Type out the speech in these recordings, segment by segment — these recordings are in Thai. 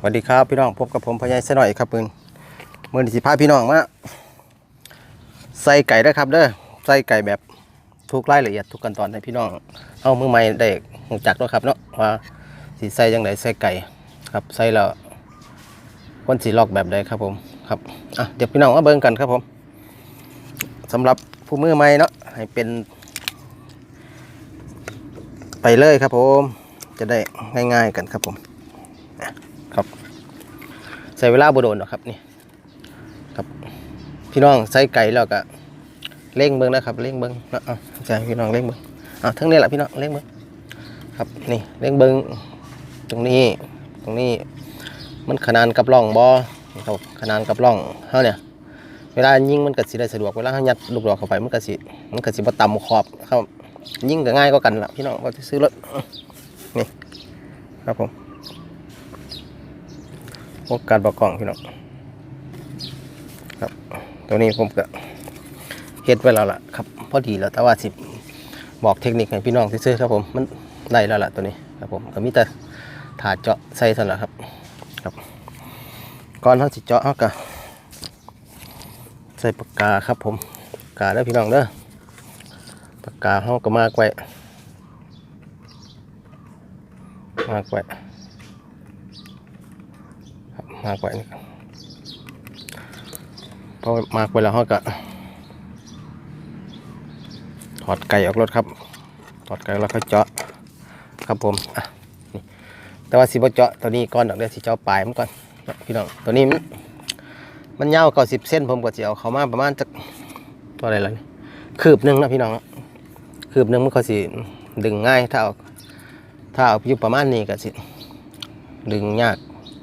สวัสดีครับพี่น้องพบกับผมพญายสน่อยครับปืนมือสิพาพี่น้องมาใส่ไก่เด้ครับเด้อใส่ไก่แบบทุกรายละเอียดทุกขั้นตอนให้พี่น้องเอามือใหม่ได้หูจักเนาะครับเนาะว่าสิใส่ยังไงใส่ไก่ครับใส่แล้วคนสีลอกแบบใดครับผมครับอะเดี๋ยวพี่น้องมาเบิ่งกันครับผมสำหรับผู้มือใหม่เนาะให้เป็น ไปเลยครับผม จะได้ง่าย ๆกันครับผม ใส่เวลาบโดนหรอกครับนี่ครับ พี่น้องใส่ไก่แล้วก็เร่งเบิ้งนะครับเร่งเบิ้งนะอะใช่พี่น้องเร่งเบิ้งอะทั้งนี้แหละพี่น้องเร่งเบิ้งครับนี่เร่งเบิ้งตรงนี้ตรงนี้มันขนานกับร่องบอครับขนานกับร่องเฮาเนี่ยเวลายิงมันก็สิได้สะดวกเวลาเฮายัดลูกดอกเข้าไปมันก็สิมันก็สิบ่ต่ำขอบครับยิงก็ง่ายกว่ากันละพี่น้องก็ซื้อรถนี่ครับผม พวกการประกอบพี่น้องครับ ตัวนี้ผมก็เฮ็ดไว้แล้วล่ะครับ พอดีแล้วแต่ว่าสิบอกเทคนิคให้พี่น้องซื้อครับผมมันได้แล้วล่ะตัวนี้ครับผมก็มีแต่ถาดเจาะใส่เท่านั้นแหละครับครับก่อนเขาสิเจาะเขาก็ใส่ปากกาครับผมปากกาเด้อพี่น้องเด้อปากกาเขาก็มากไว้มากไว้ มากไว้นี่ครับพอมากไว้แล้วเขาก็ถอดไก่ออกรถครับ ถอดไก่แล้วก็เจาะครับผมอะนี่แต่ว่าสิบเจาะตัวนี้ก่อนดอกเดียวสิเจาะปลายมันก่อนพี่น้องตัวนี้มันมันยาวเก้าสิบเส้นผมก็จะเอาเขามาประมาณจักตัวอะไรล่ะนี่คืบหนึ่งนะพี่น้องคืบหนึ่งมันก็สิดึงง่ายถ้าเอาถ้าเอาอยู่ประมาณนี้ก็สิดึงยาก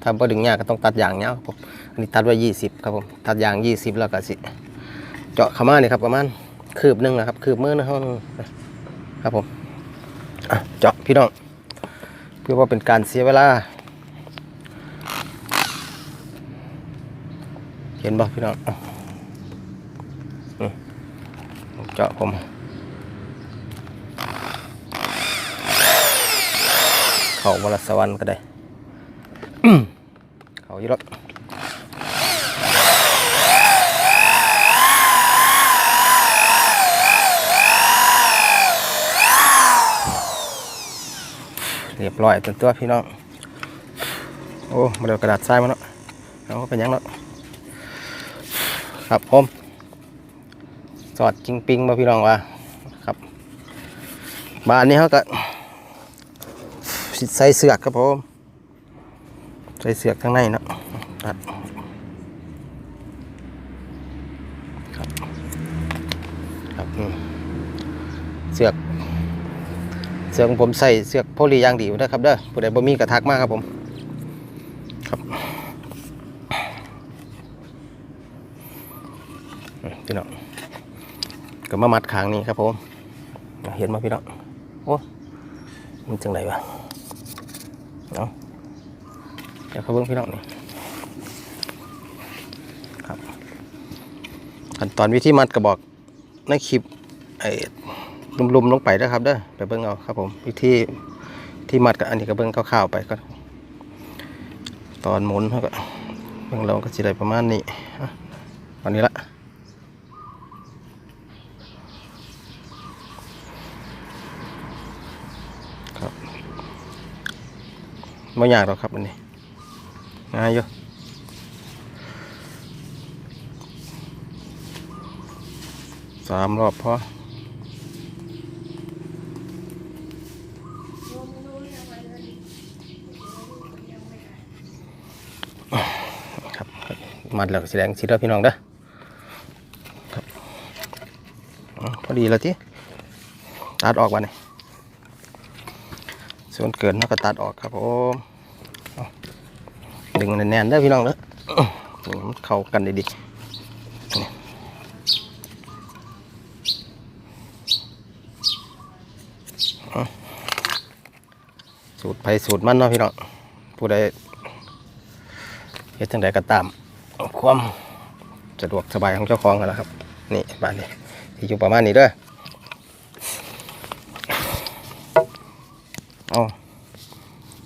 ถ้าบ่ดึงยากก็ต้องตัดยางเนี้ยครับผมอันนี้ตัดไว้ยี่สิบครับผมตัดยางยี่สิบแล้วก็สิ เจาะข้ามานี่ครับประมาณคืบหนึ่งนะครับคืบมือนะครับผมเจาะพี่น้องเพื่อว่าเป็นการเสียเวลา เห็นบ่พี่น้องเจาะผมเข้ามาละสวรรค์ก็ได้ เขาอยู่แล้วเรียบร้อยเป็นตัวพี่น้อง โอ้มาเดี๋ยวกระดาษทรายมาเนาะเอาเป็นยังเนาะครับผม สอดจริงปิงมาพี่น้องว่าครับบ้านนี้เขาก็ใส่เสือกครับผม ส่เสือกข้างในเนาะตัดครับครับเสือก เสือกของผมใส่เสือกโพลีย่างดีนะครับเด้อผู้ใดบ่มีกระทักมากครับผม ครับพี่น้องก็มามัดขางนี้ครับผมเห็นไหมพี่น้องโอ้มันจังไรวะเนาะ ดี๋ยวเขาเบิ้งพี่น้องนี่ครับขั้นตอนวิธีมัดกระบอกในคลิปไอ้ลุมๆลงไปนะครับเด้อไปเบิ้งเอาครับผมวิธีที่มัดกับอันนี้ก็เบิ้งคร่าวๆไปก็ตอนหมุนเขาก็เบิ้งเราก็จะได้ประมาณนี้อะตอนนี้ละครับไม่ยากหรอกครับอันนี้ ง่ายอยู่สามรอบพอครับมัดแล้วก็แสดงสิแล้วพี่น้องเด้อพอดีแล้วที่ตัดออกมาเนี่ยส่วนเกินเราก็ตัดออกครับผม ดึงแน่นๆได้อพี่น้องเด้อนี่มันเข้ากันดีดีสูตรไผสูตรมันเนาะพี่น้องผู้ใดเฮ็ดจังใดก็ตามความสะดวกสบายของเจ้าของกันนะครับ นี่บ้านนี้ที่อยู่ประมาณนี้เด้อเอา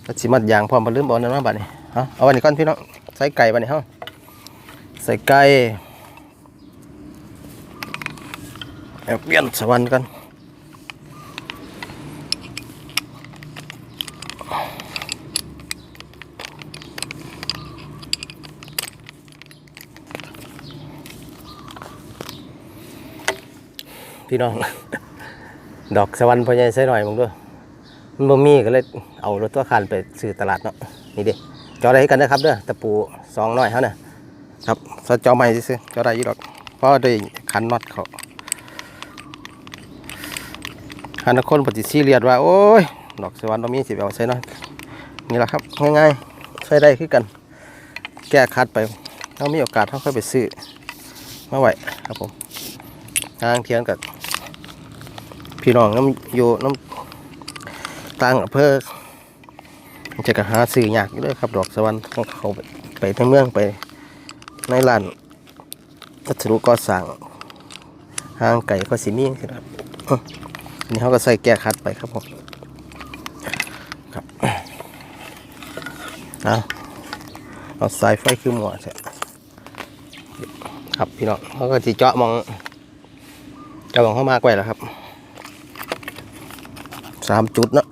แล้วสิมัดยางพร้อมบ่ลืมบ่นั่นมาบ้านนี้ เอาเอาวันนี้ก่อนพี่น้องใส่ไก่วันนี้เฮาใส่ไก่เอาเปลี่ยนสวรรค์กันพี่น้อง ดอกสวรรค์พอใหญ่ใส่หน่อยมึงด้วยมันบ่มีก็เลยเอารถตัวคันไปซื้อตลาดเนาะนี่เดิ จอได้กันนะครับเด้อตะปูสองน้อยเขาเนี่ยครับสจอใหม่ซื้อจอได้อยี่ดอกเพราะได้คันน็อตเขาฮันนคนปฏิซีเรียดว่า โอ้ยดอกสวรรค์เรามีสิบเอาใส่เนาะนี่แหละครับ ง่ายๆใช้ได้คือกัน แก้คัดไปถ้ามีโอกาสเขาค่อยไปซื้อมาไหวครับผมทางเทียนกับพี่น้องน้ำอยู่น้ำต่างอำเภอ จะกะหาซื้อยากอยู่เลยครับ ดอกสวรรค์ของเขาไปไปในเมืองไปในร้านวัสดุก่อสร้างห้างไก่ก็สิมีครับอันนี้เขาก็ใส่แก้คัดไปครับผมครับเอาเอาสายไฟคือหมวใช่ครับพี่น้องเขาก็จะเจาะมองเจาะมองเข้ามากไว้แล้วครับสามจุดเนาะ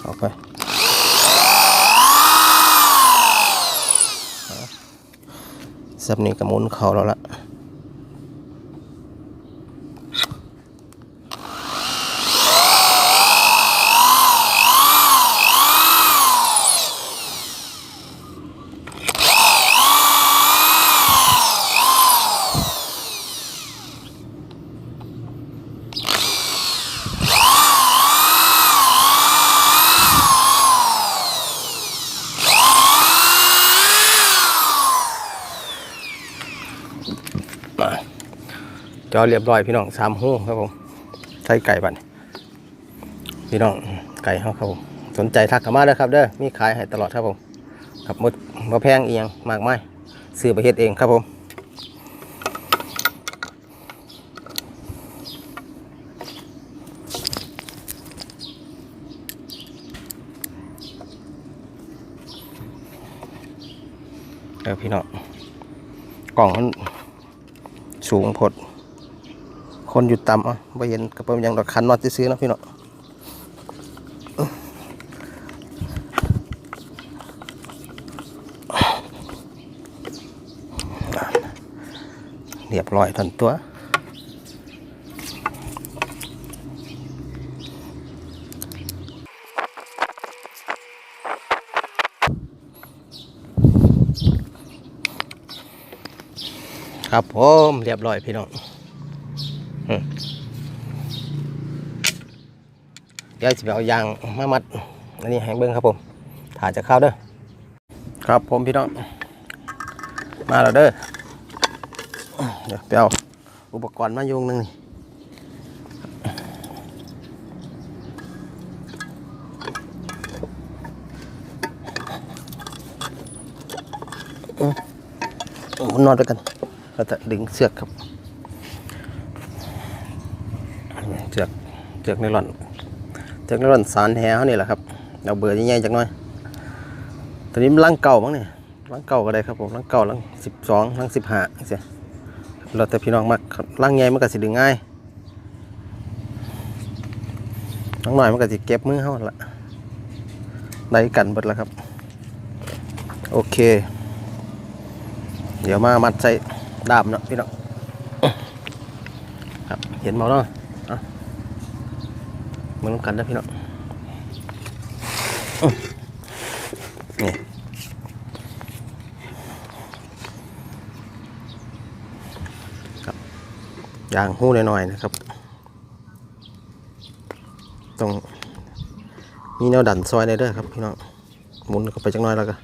เอา ไปสับนี้กระมุนเข่าแล้วละ อเรียบร้อยพี่น้องสามหูครับผมใช้ไก่บัดนพี่น้องไก่เขาครับผมสนใจทักเข้ามาเด้อครับเด้อมีขายให้ตลอดครับผมครับมดมาแพงเอียงมากมายซื้อไปเฮ็ดเองครับผมเออพี่น้องกล่องมันสูงพด คนอยู่ต่ำอะไม่เห็นกระเป๋ายังดอกคันนอดซื้อนะพี่น้อเรียบร้อยทันตัวครับผมเรียบร้อยพี่น้อง เดี๋ยวจะไปเอายางมามัดอันนี้ให้งเบิ้งครับผมถ่ายจะเข้าเด้อครับผมพี่น้องมาแล้วเด้อเดี๋ยวไปเอาอุปกรณ์มาโยงหนึ่งนี่อืมหมุนนอนไปกันเราจะดึงเสือกครับ เสือก เสือกไนลอนเสือกไนลอนสารแหเขานี่แหละครับเราเบื่อใหญ่ๆจักหน่อยตอนนี้ลังเก่ามั้งเนี่ยลังเก่าก็ได้ครับผมลังเก่าลังสิบสองลังสิบห้าเสียเราแต่พี่น้องมักลังใหญ่มันก็สิดึงง่ายลังหน่อยมันก็สิเก็บมือเขาละได้กันเบิดแล้วครับ โอเค เดี๋ยวมามัดใส่ดาบเนาะพี่น้องครับเห็นมาเนาะ มึงกันนะพี่น้องอื้อนี่ครับยางหู้หน่อยๆนะครับ ต้องมีแนวดันซอยในเด้อครับพี่น้องหมุนเข้าไปจังน้อยแล้วก็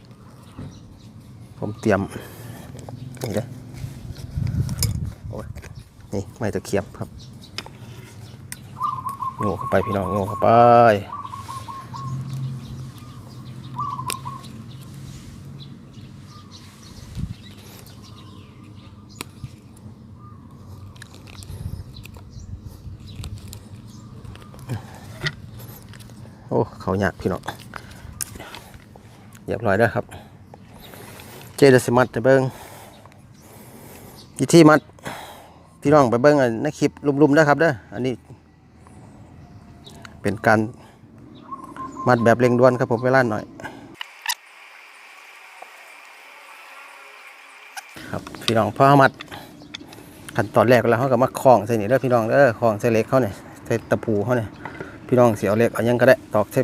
ผมเตรียมนี่เด้อโอ้ยนี่ไม้ตะเขียบครับ โง่เข้าไปพี่น้องโง่เข้าไปโอ้เขาหยากพี่น้องเรียบร้อยแล้วครับ เจดสมัดไปเบิ้งวิธีมัดพี่น้องไปเบิ้งอันในคลิปลุมๆนะครับเด้ออันนี้ เป็นการมัดแบบเร่งด่วนครับผมเวลาหน่อย ครับพี่น้องพอมัดขั้นตอนแรกแล้วเขาก็มาคล้องใส่นี่เด้อพี่น้องเด้อคล้องใส่เล็กเขาเนี่ยใส่ตะปูเขาเนี่ยพี่น้องเสียวเหล็กเอายังก็ได้ตอกใส่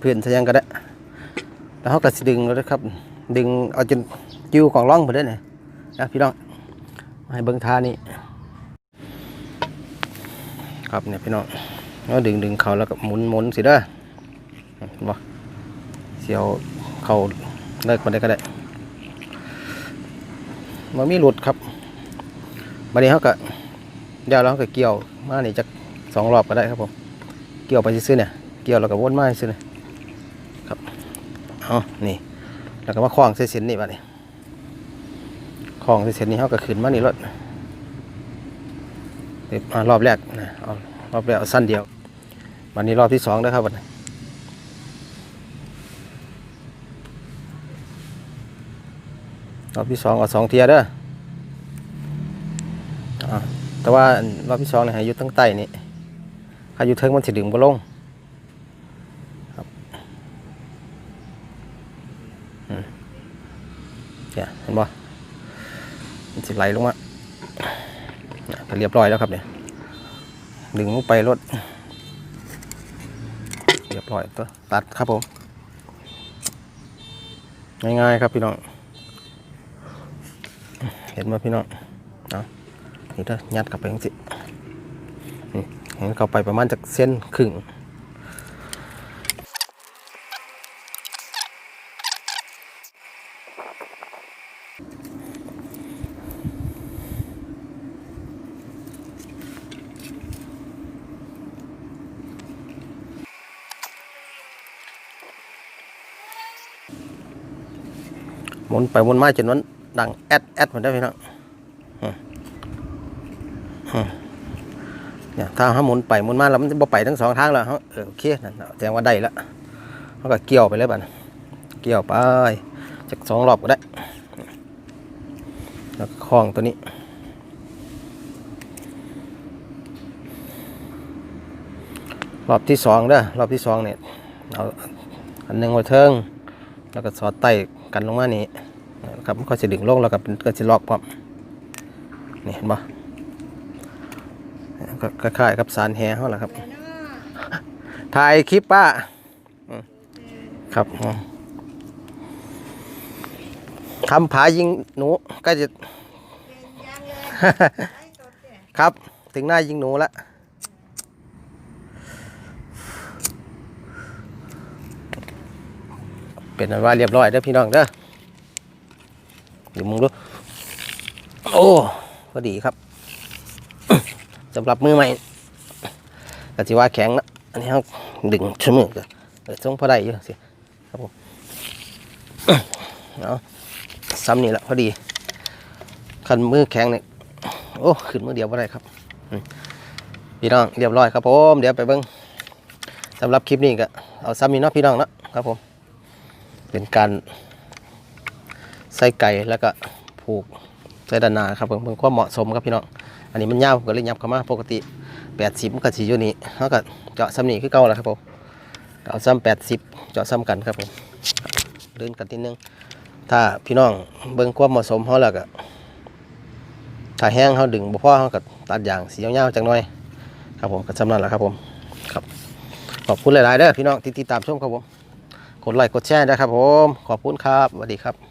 พื้นใส่ยังก็ได้ แล้วเขาก็สดึงแล้วครับ ดึงเอาจนจิ้วของร่องไปได้เนี่ยนะพี่น้องให้เบิ้งท่านี้ครับเนี่ยพี่น้อง แล้วดึงดึงเขาแล้วก็หมุนหมุนสิเด้อบ่เสียวเขาเลิกมาได้ก็ได้มันมีหลุดครับวันนี้เขาก็เดี๋ยวเราก็เกี่ยวมานี่จะสองรอบก็ได้ครับผม เกี่ยวไปซื้อเนี่ย เกี่ยวแล้วก็วนมาซื้อเนี่ยครับเอานี่ แล้วก็มาคล้องเส้นนี่บัดนี้คล้องเส้นนี่เขาก็ขึ้นมานี่รถเดี๋ยวมารอบแรกนะเอารอบแรกเอาสั้นเดียว วันนี้รอบที่สองนะครับวันนี้รอบที่สองเอาสองเทียเด้อแต่ว่ารอบที่สองเนี่ยห้อยู่ตั้งใต้นี่ถ้ายู่เทิงมันสิดึงบ่ลงเนี่ยเห็นบ่มันสิไหลลงมาเนี่ยก็เรียบร้อยแล้วครับเนี่ยดึงลงไปรถ รียบร้อยตัวตัดครับผม ง่ายๆครับพี่น้อง เห็นไหมพี่น้องเอานี่ถ้ายัดกลับไปจังสิเห็นเข้าไปประมาณจากเส้นครึ่ง หมุนไปหมุนมาจนนั้นดังแอดแอดมือนได้พี่น้องอืมอืมเนี่ยถ้าเขาหมุนไปหมุนมาแล้วมันจะบ่ไปทั้งสองทางแล้วเขาเออโอเคนั่นแสดงว่าได้แล้วเขาก็เกี่ยวไปเลยบัดนี้เกี่ยวไปจากสองรอบก็ได้ แล้วคล้องตัวนี้รอบที่สองเด้อรอบที่สองเนี่ยเอาอันหนึ่งไว้เทิง แล้วก็สอดไต กันลงมานี่นะครับก็จะดึงลงแล้วก็เป็นก็จะล็อกพร้อมนี่เห็นปะก็คล้ายๆกับสารแฮเขาแหละครับ ถ่ายคลิปป้าครับทำผายิงหนูก็จะ ครับ ถึงหน้ายิงหนูแล้ว เป็นอันว่าเรียบร้อยเด้อพี่น้องเด้อเดี๋ยวมึงดูโอ้พอดีครับสำหรับมือใหม่ก็สิว่าแข็งนะอันนี้เขาดึงชั่วมือก็เออทรงพอได้อยู่สิครับผมเอาะซ้ำนี่แหละพอดีคันมือแข็งเนี่ยโอ้ขึ้นมือเดียวพอได้ครับพี่น้องเรียบร้อยครับผมเดี๋ยวไปเบิ้งสำหรับคลิปนี้ก็เอาซ้ำนี่เนาะพี่น้องเนาะครับผม เป็นการใส่ไก่แล้วก็ผูกใส่ด้านหน้าครับผมเพื่อความเหมาะสมครับพี่น้องอันนี้มันยาวผมก็เลยยับเข้ามาปกติ80มันก็สิอยู่นี่เขาก็เจาะซ้ำนี่คือเก่าแหละครับผมเอาซ้ำ80เจาะซ้ำกันครับผมเดินกันทีนึงถ้าพี่น้องเบิ่งความเหมาะสมเขาแล้วก็ถ้าแห้งเขาดึงบ่พอเขาก็ตัดอย่างสียาๆจังหน่อย ครับผมก็สำนั้นแหละครับผมครับขอบคุณหลายๆเด้อพี่น้องที่ติดตามชมครับผม ดไลค์กดแชร์นะครับผม ขอบคุณครับสวัสดีครับ